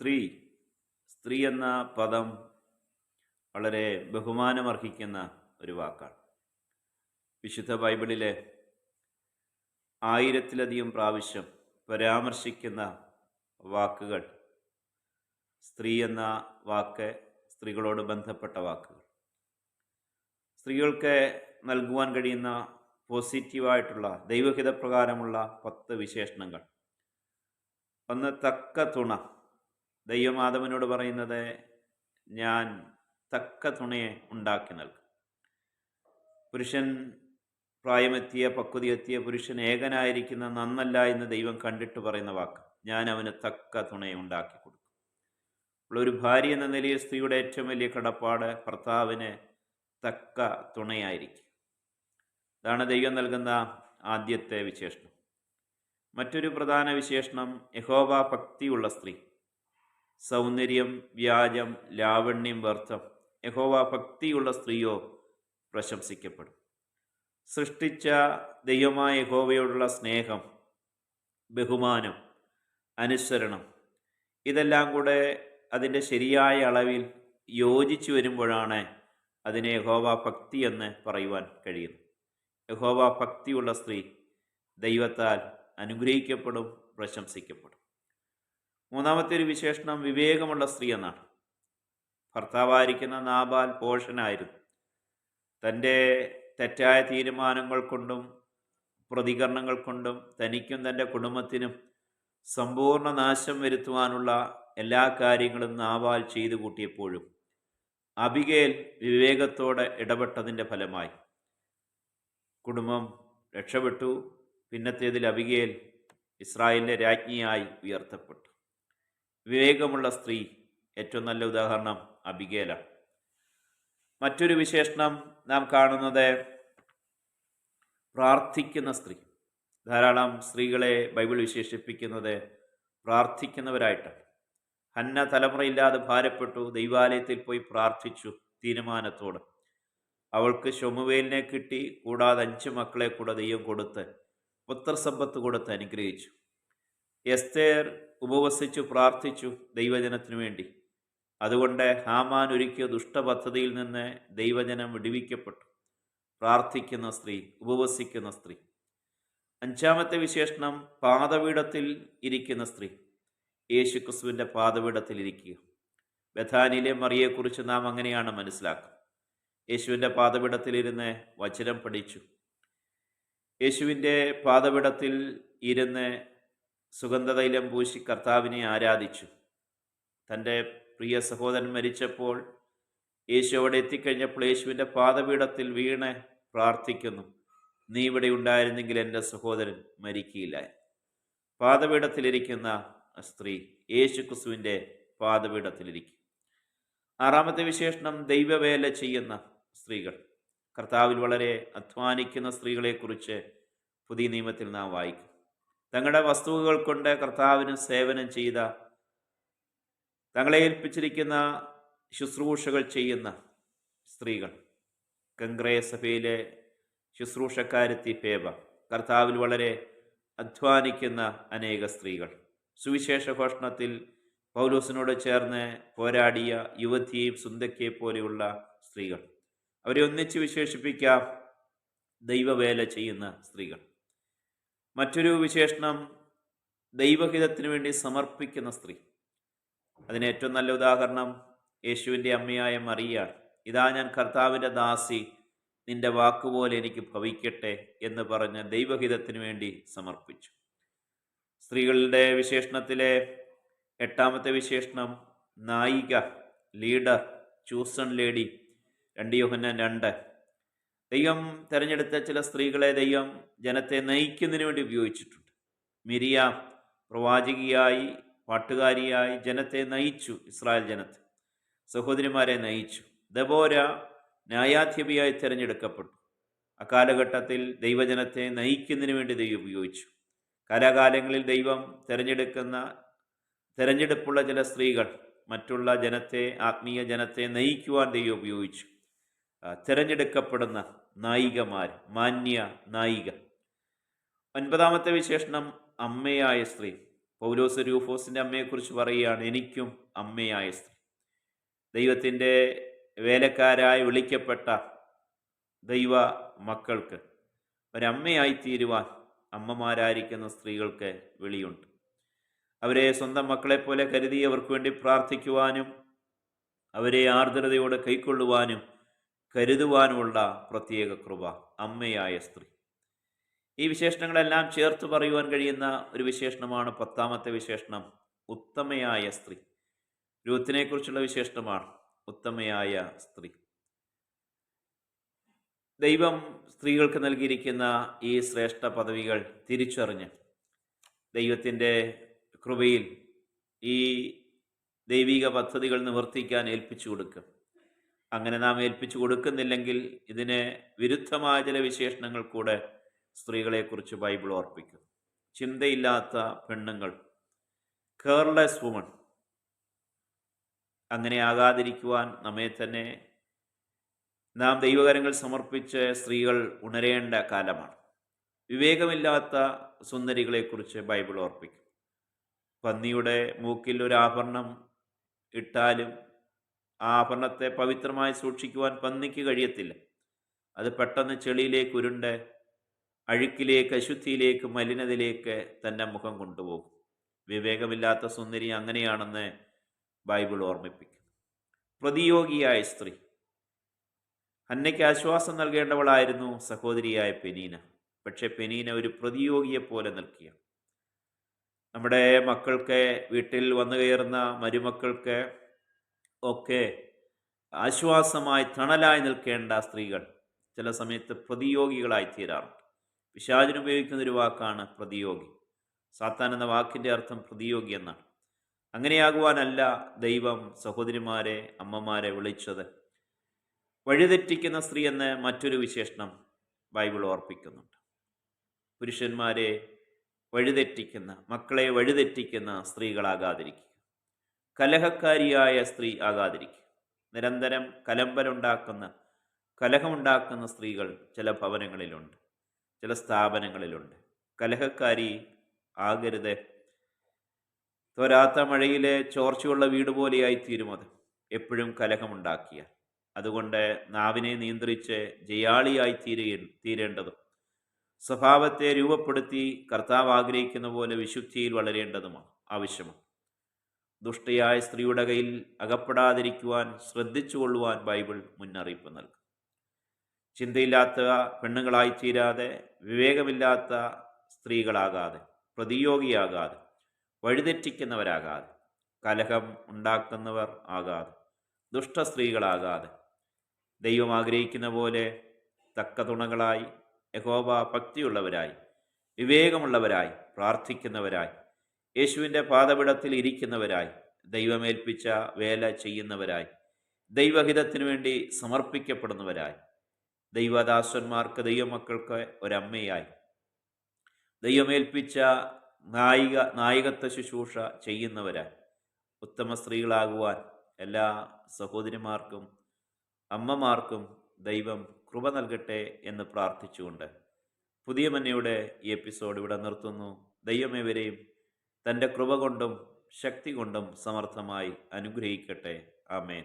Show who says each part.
Speaker 1: സ്ത്രീ സ്ത്രീ എന്ന പദം വളരെ ബഹുമാനമർഹിക്കുന്ന ഒരു വാക്കാണ്. വിശുദ്ധ ബൈബിളിലെ ആയിരത്തിലധികം പ്രാവശ്യം പരാമർശിക്കുന്ന വാക്കുകൾ സ്ത്രീ എന്ന വാക്ക് സ്ത്രീകളോട് ബന്ധപ്പെട്ട വാക്കുകൾ. സ്ത്രീകൾക്ക് നൽകുവാൻ കഴിയുന്ന പോസിറ്റീവായിട്ടുള്ള ദൈവഹിതപ്രകാരമുള്ള പത്ത് വിശേഷണങ്ങൾ. ഒന്ന് തക്ക തുണ. ദൈവമാധവനോട് പറയുന്നത് ഞാൻ തക്ക തുണയെ ഉണ്ടാക്കി നൽകും. പുരുഷൻ പ്രായമെത്തിയ പക്വതയെത്തിയ പുരുഷൻ ഏകനായിരിക്കുന്ന നന്നല്ല എന്ന് ദൈവം കണ്ടിട്ട് പറയുന്ന വാക്ക് ഞാൻ അവന് തക്ക തുണയെ ഉണ്ടാക്കി കൊടുക്കും. ഒരു ഭാര്യ എന്ന നിലയിൽ സ്ത്രീയുടെ ഏറ്റവും വലിയ കടപ്പാട് ഭർത്താവിന് തക്ക തുണയായിരിക്കും. ഇതാണ് ദൈവം നൽകുന്ന ആദ്യത്തെ വിശേഷണം. മറ്റൊരു പ്രധാന വിശേഷണം യഹോവ ഭക്തിയുള്ള സ്ത്രീ. സൗന്ദര്യം വ്യാജം ലാവണ്യം വ്യർത്ഥം യഹോവ ഭക്തിയുള്ള സ്ത്രീയോ പ്രശംസിക്കപ്പെടും. സൃഷ്ടിച്ച ദൈവമായ യഹോവയോടുള്ള സ്നേഹം ബഹുമാനം അനുസരണം ഇതെല്ലാം കൂടെ അതിന്റെ ശരിയായ അളവിൽ യോജിച്ചു വരുമ്പോഴാണ് അതിനെ യഹോവ ഭക്തി എന്ന് പറയുവാൻ കഴിയുന്നത്. യഹോവ ഭക്തിയുള്ള സ്ത്രീ ദൈവത്താൽ അനുഗ്രഹിക്കപ്പെടും പ്രശംസിക്കപ്പെടും. മൂന്നാമത്തെ ഒരു വിശേഷണം വിവേകമുള്ള സ്ത്രീ എന്നാണ്. ഭർത്താവായിരിക്കുന്ന നാബാൽ പോഷനായിരുന്നു. തന്റെ തെറ്റായ തീരുമാനങ്ങൾ കൊണ്ടും പ്രതികരണങ്ങൾ കൊണ്ടും തനിക്കും തന്റെ കുടുംബത്തിനും സമ്പൂർണ നാശം വരുത്തുവാനുള്ള എല്ലാ കാര്യങ്ങളും നാവാൽ ചെയ്തു കൂട്ടിയപ്പോഴും അബികേൽ വിവേകത്തോടെ ഇടപെട്ടതിന്റെ ഫലമായി. കുടുംബം രക്ഷപ്പെട്ടു. പിന്നത്തേതിൽ അബികേൽ ഇസ്രായേലിന്റെ രാജ്ഞിയായി ഉയർത്തപ്പെട്ടു. വിവേകമുള്ള സ്ത്രീ ഏറ്റവും നല്ല ഉദാഹരണം അബികേലാണ് മറ്റൊരു വിശേഷണം നാം കാണുന്നത് പ്രാർത്ഥിക്കുന്ന സ്ത്രീ. ധാരാളം സ്ത്രീകളെ ബൈബിൾ വിശേഷിപ്പിക്കുന്നത് പ്രാർത്ഥിക്കുന്നവരായിട്ടാണ് ഹന്ന തലമുറയില്ലാതെ ഭാരപ്പെട്ടു ദൈവാലയത്തിൽ പോയി പ്രാർത്ഥിച്ചു തീരുമാനത്തോട്. അവൾക്ക് ശൊമുവേലിനെ കിട്ടി കൂടാതെ അഞ്ച് മക്കളെ കൂടെ ദൈവം കൊടുത്ത് പുത്രസമ്പത്ത് കൊടുത്ത് അനുഗ്രഹിച്ചു. എസ്തേർ ഉപവസിച്ചു പ്രാർത്ഥിച്ചു ദൈവജനത്തിനു വേണ്ടി. അതുകൊണ്ട് ഹാമാൻ ഒരുക്കിയ ദുഷ്ടപദ്ധതിയിൽ നിന്ന് ദൈവജനം വിടുവിക്കപ്പെട്ടു. പ്രാർത്ഥിക്കുന്ന സ്ത്രീ ഉപവസിക്കുന്ന സ്ത്രീ. അഞ്ചാമത്തെ വിശേഷണം പാദപീഠത്തിൽ ഇരിക്കുന്ന സ്ത്രീ. യേശു ക്രിസ്തുവിന്റെ പാദപീഠത്തിൽ ഇരിക്കുക. ബഥാനിലെ മറിയെക്കുറിച്ച് നാം അങ്ങനെയാണ് മനസ്സിലാക്കുക യേശുവിന്റെ പാദപീഠത്തിലിരുന്ന് വചനം പഠിച്ചു. യേശുവിന്റെ പാദപീഠത്തിൽ ഇരുന്ന് സുഗന്ധതൈലം പൂശി കർത്താവിനെ ആരാധിച്ചു. തന്റെ പ്രിയ സഹോദരൻ മരിച്ചപ്പോൾ യേശു അവിടെ എത്തിക്കഴിഞ്ഞപ്പോൾ യേശുവിന്റെ പാദപീഠത്തിൽ വീണ് പ്രാർത്ഥിക്കുന്നു. നീ ഇവിടെ ഉണ്ടായിരുന്നെങ്കിൽ എന്റെ സഹോദരൻ മരിക്കില്ല പാദപീഠത്തിലിരിക്കുന്ന സ്ത്രീ യേശു ക്രിസ്തുവിന്റെ പാദപീഠത്തിലിരിക്കും. ആറാമത്തെ വിശേഷണം ദൈവവേല ചെയ്യുന്ന സ്ത്രീകൾ. കർത്താവിൽ വളരെ അധ്വാനിക്കുന്ന സ്ത്രീകളെക്കുറിച്ച് പുതിയ നിയമത്തിൽ നാം വായിക്കും. തങ്ങളുടെ വസ്തുവകൾ കൊണ്ട് കർത്താവിന് സേവനം ചെയ്ത തങ്ങളെ ഏൽപ്പിച്ചിരിക്കുന്ന ശുശ്രൂഷകൾ ചെയ്യുന്ന സ്ത്രീകൾ. കങ്ക്രേ സഭയിലെ ശുശ്രൂഷക്കാരെത്തി പേബ. കർത്താവിൽ വളരെ അധ്വാനിക്കുന്ന അനേക സ്ത്രീകൾ. സുവിശേഷ ഘോഷണത്തിൽ പൗലൂസിനോട് ചേർന്ന് പോരാടിയ യുവതിയും സുന്ദക്കിയെ പോലെയുള്ള സ്ത്രീകൾ. അവരെ ഒന്നിച്ച് വിശേഷിപ്പിക്കാം ദൈവവേല ചെയ്യുന്ന സ്ത്രീകൾ. മറ്റൊരു വിശേഷണം ദൈവഹിതത്തിന് വേണ്ടി സമർപ്പിക്കുന്ന സ്ത്രീ. അതിന് ഏറ്റവും നല്ല ഉദാഹരണം യേശുവിന്റെ അമ്മയായ മറിയാണ് ഇതാ ഞാൻ കർത്താവിന്റെ ദാസി നിന്റെ വാക്കുപോലെ എനിക്ക് ഭവിക്കട്ടെ എന്ന് പറഞ്ഞ് ദൈവഹിതത്തിന് വേണ്ടി സമർപ്പിച്ചു. സ്ത്രീകളുടെ വിശേഷണത്തിലെ എട്ടാമത്തെ വിശേഷണം നായിക ലീഡർ ചൂസൺ ലേഡി രണ്ട് യോഹന്നാൻ രണ്ട്. ദൈവം തിരഞ്ഞെടുത്ത ചില സ്ത്രീകളെ ദൈവം ജനത്തെ നയിക്കുന്നതിന് വേണ്ടി ഉപയോഗിച്ചിട്ടുണ്ട്. മിരിയ പ്രവാചകിയായി പാട്ടുകാരിയായി ജനത്തെ നയിച്ചു ഇസ്രായേൽ ജനത്തെ. സഹോദരിമാരെ നയിച്ചു. ദബോര ന്യായാധിപിയായി തിരഞ്ഞെടുക്കപ്പെട്ടു. അക്കാലഘട്ടത്തിൽ ദൈവജനത്തെ നയിക്കുന്നതിന് വേണ്ടി ദൈവം ഉപയോഗിച്ചു. കാലാകാലങ്ങളിൽ ദൈവം തിരഞ്ഞെടുക്കുന്ന തിരഞ്ഞെടുപ്പുള്ള ചില സ്ത്രീകൾ മറ്റുള്ള ജനത്തെ ആത്മീയ ജനത്തെ നയിക്കുവാൻ ദൈവം ഉപയോഗിച്ചു. തിരഞ്ഞെടുക്കപ്പെടുന്ന നായികമാർ മാന്യ നായിക. ഒൻപതാമത്തെ വിശേഷണം അമ്മയായ സ്ത്രീ. പൗലോസ് രൂഫോസിന്റെ അമ്മയെക്കുറിച്ച് പറയുകയാണ് എനിക്കും അമ്മയായ സ്ത്രീ. ദൈവത്തിന്റെ വേലക്കാരായി വിളിക്കപ്പെട്ട ദൈവ മക്കൾക്ക് ഒരമ്മയായി തീരുവാൻ അമ്മമാരായിരിക്കുന്ന സ്ത്രീകൾക്ക് വിളിയുണ്ട്. അവരെ സ്വന്തം മക്കളെപ്പോലെ കരുതി അവർക്ക് വേണ്ടി പ്രാർത്ഥിക്കുവാനും അവരെ ആർദ്രതയോടെ കൈക്കൊള്ളുവാനും കരുതുവാനുമുള്ള പ്രത്യേക കൃപ അമ്മയായ സ്ത്രീ. ഈ വിശേഷണങ്ങളെല്ലാം ചേർത്ത് പറയുവാൻ കഴിയുന്ന ഒരു വിശേഷണമാണ് പത്താമത്തെ വിശേഷണം ഉത്തമയായ സ്ത്രീ. രൂത്തിനെ കുറിച്ചുള്ള വിശേഷണമാണ് ഉത്തമയായ സ്ത്രീ. ദൈവം സ്ത്രീകൾക്ക് നൽകിയിരിക്കുന്ന ഈ ശ്രേഷ്ഠ പദവികൾ തിരിച്ചറിഞ്ഞ് ദൈവത്തിന്റെ കൃപയിൽ ഈ ദൈവിക പദ്ധതികൾ നിവർത്തിക്കാൻ ഏൽപ്പിച്ചു കൊടുക്കും അങ്ങനെ നാം ഏൽപ്പിച്ചു കൊടുക്കുന്നില്ലെങ്കിൽ ഇതിന് വിരുദ്ധമായ ചില വിശേഷണങ്ങൾ കൂടെ സ്ത്രീകളെക്കുറിച്ച് ബൈബിൾ ഓർപ്പിക്കും ചിന്തയില്ലാത്ത പെണ്ണുങ്ങൾ. കെയർലെസ് വുമൺ അങ്ങനെ ആകാതിരിക്കുവാൻ നമ്മെ തന്നെ നാം ദൈവകരങ്ങൾ സമർപ്പിച്ച് സ്ത്രീകൾ ഉണരേണ്ട കാലമാണ്. വിവേകമില്ലാത്ത സുന്ദരികളെക്കുറിച്ച് ബൈബിൾ ഓർപ്പിക്കും പന്നിയുടെ മൂക്കിൽ ഒരു ആഭരണം ഇട്ടാലും ആഭരണത്തെ പവിത്രമായി സൂക്ഷിക്കുവാൻ പന്നിക്ക് കഴിയത്തില്ല. അത് പെട്ടെന്ന് ചെളിയിലേക്ക് ഉരുണ്ട് അഴുക്കിലേക്ക് അശുദ്ധിയിലേക്ക് മലിനതയിലേക്ക് തന്നെ മുഖം കൊണ്ടുപോകും. വിവേകമില്ലാത്ത സുന്ദരി അങ്ങനെയാണെന്ന് ബൈബിൾ ഓർമ്മിപ്പിക്കും പ്രതിയോഗിയായ സ്ത്രീ. അന്നയ്ക്ക് ആശ്വാസം നൽകേണ്ടവളായിരുന്നു സഹോദരിയായ പെനീന. പക്ഷെ പെനീന ഒരു പ്രതിയോഗിയെ പോലെ നിൽക്കുക നമ്മുടെ മക്കൾക്ക് വീട്ടിൽ വന്നു കയറുന്ന മരുമക്കൾക്ക് ഒക്കെ ആശ്വാസമായി തണലായി നിൽക്കേണ്ട സ്ത്രീകൾ ചില സമയത്ത് പ്രതിയോഗികളായി തീരാറുണ്ട്. പിശാചിന് ഉപയോഗിക്കുന്ന ഒരു വാക്കാണ് പ്രതിയോഗി. സാത്താൻ എന്ന വാക്കിന്റെ അർത്ഥം പ്രതിയോഗി എന്നാണ്. അങ്ങനെയാകുവാനല്ല ദൈവം സഹോദരിമാരെ അമ്മമാരെ വിളിച്ചത്. വഴിതെറ്റിക്കുന്ന സ്ത്രീ എന്ന മറ്റൊരു വിശേഷണം ബൈബിൾ ഓർപ്പിക്കുന്നുണ്ട്. പുരുഷന്മാരെ വഴിതെറ്റിക്കുന്ന മക്കളെ വഴിതെറ്റിക്കുന്ന സ്ത്രീകളാകാതിരിക്കുക. കലഹക്കാരിയായ സ്ത്രീ ആകാതിരിക്കുക നിരന്തരം കലമ്പലുണ്ടാക്കുന്ന കലഹമുണ്ടാക്കുന്ന സ്ത്രീകൾ ചില ഭവനങ്ങളിലുണ്ട് ചില സ്ഥാപനങ്ങളിലുണ്ട്. കലഹക്കാരി ആകരുത്. തോരാത്ത മഴയിലെ ചോർച്ചയുള്ള വീട് പോലെയായി തീരുമത് എപ്പോഴും കലഹമുണ്ടാക്കിയ അതുകൊണ്ട് നാവിനെ നിയന്ത്രിച്ച് ജയാളിയായി തീരുക തീരേണ്ടതും. സ്വഭാവത്തെ രൂപപ്പെടുത്തി കർത്താവ് ആഗ്രഹിക്കുന്ന പോലെ വിശുദ്ധിയിൽ വളരേണ്ടതുമാണ് ആവശ്യമാണ്. ദുഷ്ടയായ സ്ത്രീയുടെ കയ്യിൽ അകപ്പെടാതിരിക്കുവാൻ ശ്രദ്ധിച്ചുകൊള്ളുവാൻ ബൈബിൾ മുന്നറിയിപ്പ് നൽകും. ചിന്തയില്ലാത്ത പെണ്ണുങ്ങളായി തീരാതെ വിവേകമില്ലാത്ത സ്ത്രീകളാകാതെ പ്രതിയോഗിയാകാതെ വഴിതെറ്റിക്കുന്നവരാകാതെ കലഹം ഉണ്ടാക്കുന്നവർ ആകാതെ ദുഷ്ട സ്ത്രീകളാകാതെ ദൈവം ആഗ്രഹിക്കുന്ന പോലെ തക്ക തുണകളായി യഹോബ ഭക്തിയുള്ളവരായി വിവേകമുള്ളവരായി പ്രാർത്ഥിക്കുന്നവരായി യേശുവിന്റെ പാതപിടത്തിൽ ഇരിക്കുന്നവരായി ദൈവമേൽപ്പിച്ച വേല ചെയ്യുന്നവരായി ദൈവഹിതത്തിനു വേണ്ടി സമർപ്പിക്കപ്പെടുന്നവരായി ദൈവദാസന്മാർക്ക് ദൈവമക്കൾക്ക് ഒരമ്മയായി ദൈവമേൽപ്പിച്ച നായിക നായികത്വ ശുശ്രൂഷ ചെയ്യുന്നവരായി ഉത്തമ സ്ത്രീകളാകുവാൻ എല്ലാ സഹോദരിമാർക്കും അമ്മമാർക്കും ദൈവം കൃപ നൽകട്ടെ എന്ന് പ്രാർത്ഥിച്ചുകൊണ്ട് പുതിയ മന്നയുടെ ഈ എപ്പിസോഡ് ഇവിടെ നിർത്തുന്നു. ദൈവമേവരെയും തന്റെ കൃപ കൊണ്ടും ശക്തി കൊണ്ടും സമർത്ഥമായി അനുഗ്രഹിക്കട്ടെ. ആമേൻ.